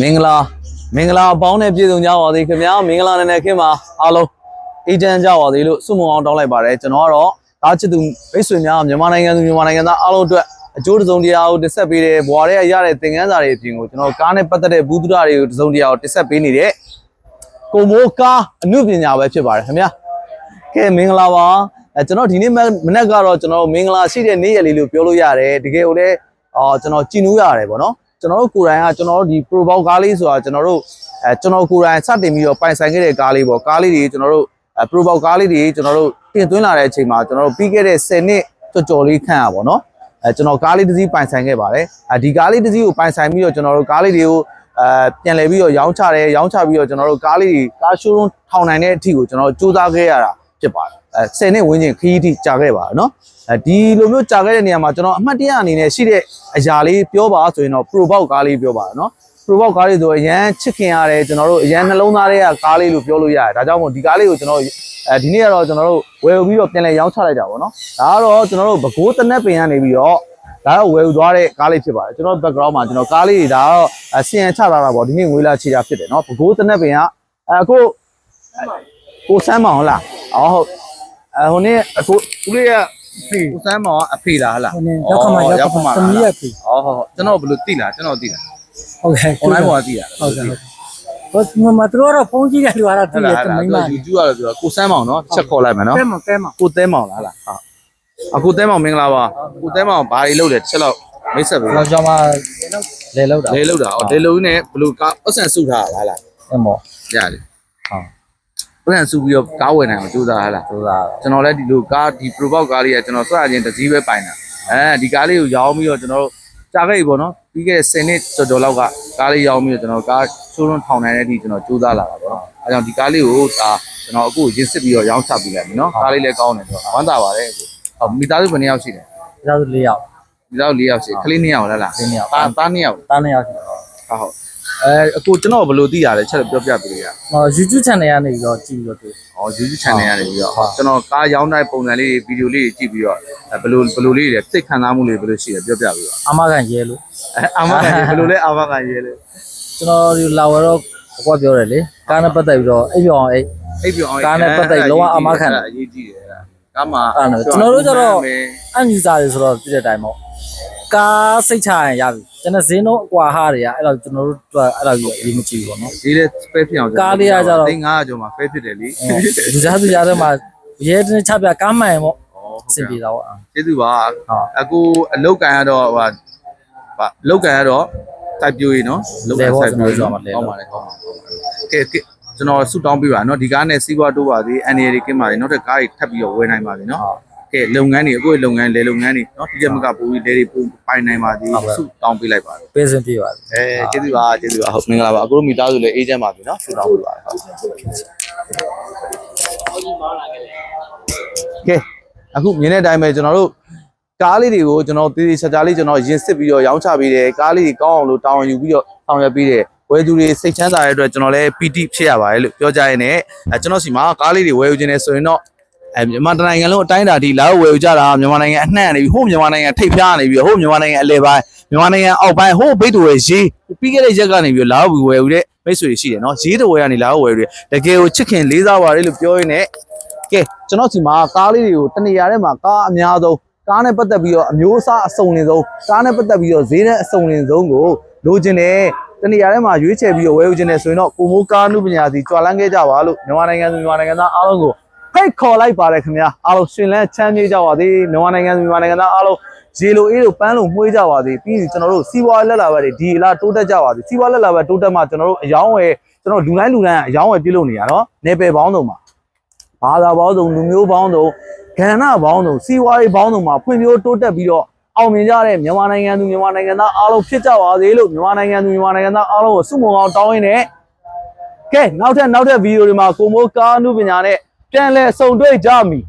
မင်္ဂလာမင်္ဂလာအပေါင်းနဲ့ပြည့်စုံကြပါသေးခင်ဗျာမင်္ဂလာနဲ့နဲ့ခင်မှာအားလုံးအေးချမ်းကြပါသေးလို့ဆုမွန်အောင်တောင်းလိုက်ပါတယ်ကျွန်တော်ကတော့ဒါချစ်သူမိတ်ဆွေများမြန်မာနိုင်ငံသူမြန်မာနိုင်ငံသားအားလုံးအတွက်အကျိုးတစ်စုံတရာကိုတင်ဆက်ပေးတဲ့ဘွာရဲရတဲ့သင်ခန်းစာတွေအပြင်ကိုကျွန်တော်ကားနဲ့ပတ်သက်တဲ့ဘူးသူရတွေကိုတစ်စုံတရာကိုတင်ဆက်ပေးနေတဲ့ကိုမိုးကားအမှုပညာပဲဖြစ်ပါတယ်ခင်ဗျာကဲမင်္ဂလာပါအဲကျွန်တော်ဒီနေ့မနက်ကတော့ကျွန်တော်မင်္ဂလာရှိတဲ့နေ့ရက်လေးလို့ပြောလို့ရတယ်တကယ်ကိုလည်းအာကျွန်တော်ကြည်နူးရတယ်ပေါ့နော် ကျွန်တော်တို့ကိုယ်တိုင်ကကျွန်တော်တို့ဒီ pro box ကားလေးဆိုတာကျွန်တော်တို့အဲကျွန်တော်ကိုယ်တိုင်စတင်ပြီးတော့ပိုင်ဆိုင်ခဲ့တဲ့ကားလေးပေါ့ကားလေးတွေကျွန်တော်တို့အဲ pro box ကားလေးတွေကျွန်တော်တို့တင်သွင်းလာတဲ့အချိန်မှာကျွန်တော်တို့ပြီးခဲ့တဲ့10နှစ်ကြော်ကြော်လေးခန့်ရပါတော့အဲကျွန်တော်ကားလေးတစ်စီးပိုင်ဆိုင်ခဲ့ပါတယ်အဲဒီကားလေးတစ်စီးကိုပိုင်ဆိုင်ပြီးတော့ကျွန်တော်တို့ကားလေးတွေကိုအဲပြန်လည်ပြီးတော့ရောင်းချတယ်ရောင်းချပြီးတော့ကျွန်တော်တို့ကားလေးတွေကား showroom ထောင်နိုင်တဲ့အထိကိုကျွန်တော်တို့စူးစမ်းခဲ့ရတာဖြစ်ပါတယ် အဲ10နှစ်ဝန်းကျင်ခရီးထိကြာခဲ့ပါတယ်နော်အဲဒီလိုမျိုးကြာခဲ့တဲ့နေရာမှာကျွန်တော်အမှတ်တရအနေနဲ့ရှိတဲ့အရာလေးပြောပါဆိုရင်တော့ pro box ကားလေးပြောပါနော် pro box ကားလေးဆိုအရန်ချစ်ခင်ရတယ်ကျွန်တော်တို့အရန်နှလုံးသားတွေကကားလေးလို့ပြောလို့ရတယ်ဒါကြောင့်မို့ဒီကားလေးကိုကျွန်တော်အဲဒီနေ့ကတော့ကျွန်တော်တို့ဝယ်ပြီးတော့ပြန်လဲရောင်းချလိုက်တာပေါ့နော်ဒါကတော့ကျွန်တော်တို့ဘကိုးတနက်ပင်ကနေပြီးတော့ဒါတော့ဝယ်ယူသွားတဲ့ကားလေးဖြစ်ပါတယ်ကျွန်တော် background မှာကျွန်တော်ကားလေးတွေဒါတော့စီယန်ချထားတာပေါ့ဒီနေ့ငွေလာချီတာဖြစ်တယ်နော်ဘကိုးတနက်ပင်ကအခုကိုစမ်းမအောင်လားအော်ဟုတ် အဟိုနေ့အခုဦးလေးကကိုစမ်းမအောင်အဖေလားဟလားဟိုနေရောက်ခမရောက်ခမသမီးရပြီဟောဟောကျွန်တော်ဘယ်လိုသိလားကျွန်တော်သိလားဟုတ်ကဲ့ online ပေါ်ကသိတာဟုတ်ကဲ့ဟုတ်ဟိုမတော်တော့ဖုန်းကြည့်တယ်လူကတော့ဟုတ်သိရလားတအဲ့မိဒါန်းမသူ YouTube ကတော့ပြောကိုစမ်းမောင်နော်ချက်ခေါ်လိုက်မယ်နော်တဲမတဲမကိုသဲမောင်လားလားဟုတ်အခုသဲမောင်မင်္ဂလာပါကိုသဲမောင်ဘာတွေလုပ်လဲတစ်ချက်တော့မိတ်ဆက်ပေးတော့ကျွန်မလဲလောက်တာလေလောက်တာဟောလေလုံနဲ့ဘယ်လိုကားပတ်စံစုထားတာလားအမောရတယ်ဟုတ် ပတ်စံစုပြီးတော့ကားဝယ်နိုင်အောင်ကြိုးစားရလားဆိုတာကျွန်တော်လည်းဒီလိုကားဒီ pro box ကားလေးကကျွန်တော်စရချင်းတစ်စီးပဲပိုင်တာအဲဒီကားလေးကိုရောင်းပြီးတော့ကျွန်တော်တို့ကြာခဲ့ပြီပေါ့နော်ပြီးခဲ့တဲ့10နှစ်ကျော်ကျော်လောက်ကကားလေးရောင်းပြီးတော့ကျွန်တော်ကားရှိုးရုံးထောင်နိုင်တဲ့အထိကျွန်တော်ကြိုးစားလာတာပေါ့နော်အဲကြောင့်ဒီကားလေးကိုဒါကျွန်တော်အခုရင်းစစ်ပြီးတော့ရောင်းချပေးလိုက်ပြီနော်ကားလေးလည်းကောင်းတယ်ဆိုတော့ဝမ်းသာပါတယ်အခုဟောမိသားစုဘယ်နှစ်ယောက်ရှိလဲဒါဆို၄ယောက်ဒီတော့၄ယောက်ရှိခလေး၂ယောက်လားလား၄ယောက်သားသား၂ယောက်တားနေယောက်ရှိဟုတ်ဟုတ် အဲအခုကျွန်တော်ဘယ်လိုသိရလဲချက်ပြောပြပေးလို့ရဟော YouTube channel ကနေပြီးတော့ကြည့်ပြီးတော့တွေ့။အော် YouTube channel ကနေပြီးတော့ဟုတ်ကျွန်တော်ကားရောင်းတဲ့ပုံစံလေးတွေဗီဒီယိုလေးတွေကြည့်ပြီးတော့အဲဘယ်လိုဘယ်လိုလေးတွေစိတ်ခံစားမှုလေးဘယ်လိုရှိလဲပြောပြပေးပါအမကန်ရဲလို့။အဲအာမခံဘယ်လိုလဲအာမခံရေးလဲကျွန်တော်ဒီလာဝတော့ဘကွာပြောတယ်လေကားနဲ့ပတ်သက်ပြီးတော့အိပ်ပြောအောင်အိပ်။အိပ်ပြောင်းကားနဲ့ပတ်သက်ပြီးလုံးဝအာမခံတယ်အရေးကြီးတယ်အဲ့ဒါ။ကားမှာအဲ့ဒါကျွန်တော်တို့ကျတော့အန်ယူဇာတွေဆိုတော့ပြည့်တဲ့အတိုင်းပေါ့ ကားစိတ်ချရင်ရပြီကျွန်တော်ဈေးနှုန်းအကွာဟာတွေကအဲ့တော့ကျွန်တော်တို့ကအဲ့လိုကြီးအရေးမကြီးဘူးပေါ့နော်ဒီလေ space ဖြစ်အောင်ကားလေးကကျတော့သိန်း900ကျော်မှာ face ဖြစ်တယ်လीလူစားသူကြားထဲမှာရဲတဲ့ချပြကားမှန်ပေါ့။အော်စင်ပြေတာပေါ့ကျေးဇူးပါဟုတ်။အခုအလုတ်ကန်ရတော့ဟိုဟာအလုတ်ကန်ရတော့တိုက်ပြိုးကြီးနော်ဟုတ်ပါတယ်ကောင်းပါကောင်းပါကဲကဲကျွန်တော်ဆူတောင်းပြပါနော်ဒီကားနဲ့စီးပွားတိုးပါသေးအန်ရီတွေကင်းပါသေးနောက်ထပ်ကားတွေထပ်ပြီးတော့ဝယ်နိုင်ပါသေးနော်ဟုတ် ကဲလုပ်ငန်းတွေအခုလုပ်ငန်းလေလုပ်ငန်းတွေเนาะဒီကမကပိုးပြီးလေတွေပို့ပိုင်နိုင်ပါသေးဆုတောင်းပေးလိုက်ပါတယ် ပေးစင်ပြေပါ အဲကျေးဇူးပါကျေးဇူးပါဟုတ်မင်္ဂလာပါအခုတို့မိသားစုလည်းအေးချမ်းပါပြီเนาะဆုတောင်းပေးပါတယ်ဟုတ်ကဲအခုမြင်တဲ့အတိုင်းပဲကျွန်တော်တို့ကားလေးတွေကိုကျွန်တော်တည်တည်ချာချာလေးကျွန်တော်ရင်စစ်ပြီးတော့ရောင်းချပေးတယ်ကားလေးတွေကောင်းအောင်လို့တောင်းအောင်ယူပြီးတော့ဆောင်ရွက်ပေးတယ်ဝယ်သူတွေစိတ်ချမ်းသာတဲ့အတွက်ကျွန်တော်လည်း PT ဖြစ်ရပါတယ်လို့ပြောကြရင်းနဲ့အဲကျွန်တော်စီမှာကားလေးတွေဝယ်ယူခြင်းနဲ့ဆိုရင်တော့ အဲမြန်မာတိုင်းနိုင်ငံလုံးအတိုင်းအတာဒီလာဝယ်ယူကြတာမြန်မာနိုင်ငံအနှံ့နေပြီဟိုမြန်မာနိုင်ငံထိပ်ဖျားနေပြီဟိုမြန်မာနိုင်ငံအလဲပိုင်းမြန်မာနိုင်ငံအောက်ပိုင်းဟိုဘိတ်တွေရေးပြီးခဲ့တဲ့ရက်ကနေပြီးလာဝယ်ယူတဲ့မိတ်ဆွေတွေရှိတယ်နော်ရေးတဝယ်ကနေလာဝယ်ယူတယ်တကယ်ကိုချစ်ခင်လေးစားပါတယ်လို့ပြောရင်းနဲ့ကဲကျွန်တော်စီမှာကားလေးတွေကိုတနေရာထဲမှာကားအများဆုံးကားနဲ့ပတ်သက်ပြီးတော့အမျိုးအစားအစုံလင်ဆုံးကားနဲ့ပတ်သက်ပြီးတော့ဈေးနဲ့အစုံလင်ဆုံးကိုလိုချင်တယ်တနေရာထဲမှာရွေးချယ်ပြီးတော့ဝယ်ယူခြင်းနဲ့ဆိုရင်တော့ကိုမိုးကားနုပညာစီကြွာလန်းခဲ့ကြပါလို့မြန်မာနိုင်ငံသူမြန်မာနိုင်ငံသားအားလုံးကို ဖိတ်ခေါ်လိုက်ပါတယ်ခင်ဗျာအားလုံးရှင်လန်းချမ်းမြေ့ကြပါသေးမြန်မာနိုင်ငံသူမြန်မာနိုင်ငံသားအားလုံးရေလိုအေးလိုပန်းလိုမှုေးကြပါသေးပြီးရင်ကျွန်တော်တို့စီးပွားလက်လာဘက်တွေဒီလာတိုးတက်ကြပါသေးစီးပွားလက်လာဘက်တိုးတက်မှကျွန်တော်တို့အယောင်းဝယ်ကျွန်တော်လူတိုင်းလူတိုင်းအယောင်းဝယ်ပြုလုပ်နေရနော်နေပယ်ပေါင်းစုံမှာဘာသာပေါင်းစုံလူမျိုးပေါင်းစုံကဏ္ဍပေါင်းစုံစီးပွားရေးပေါင်းစုံမှာဖွံ့ဖြိုးတိုးတက်ပြီးတော့အောင်မြင်ကြတဲ့မြန်မာနိုင်ငံသူမြန်မာနိုင်ငံသားအားလုံးဖြစ်ကြပါစေလို့မြန်မာနိုင်ငံသူမြန်မာနိုင်ငံသားအားလုံးကိုဆုမွန်အောင်တောင်းရင်းနဲ့ကဲနောက်ထပ်နောက်ထပ်ဗီဒီယိုတွေမှာကိုမိုးကားအမှုပညာနဲ့ ပြန်လဲစုံတွေ့ကြမည်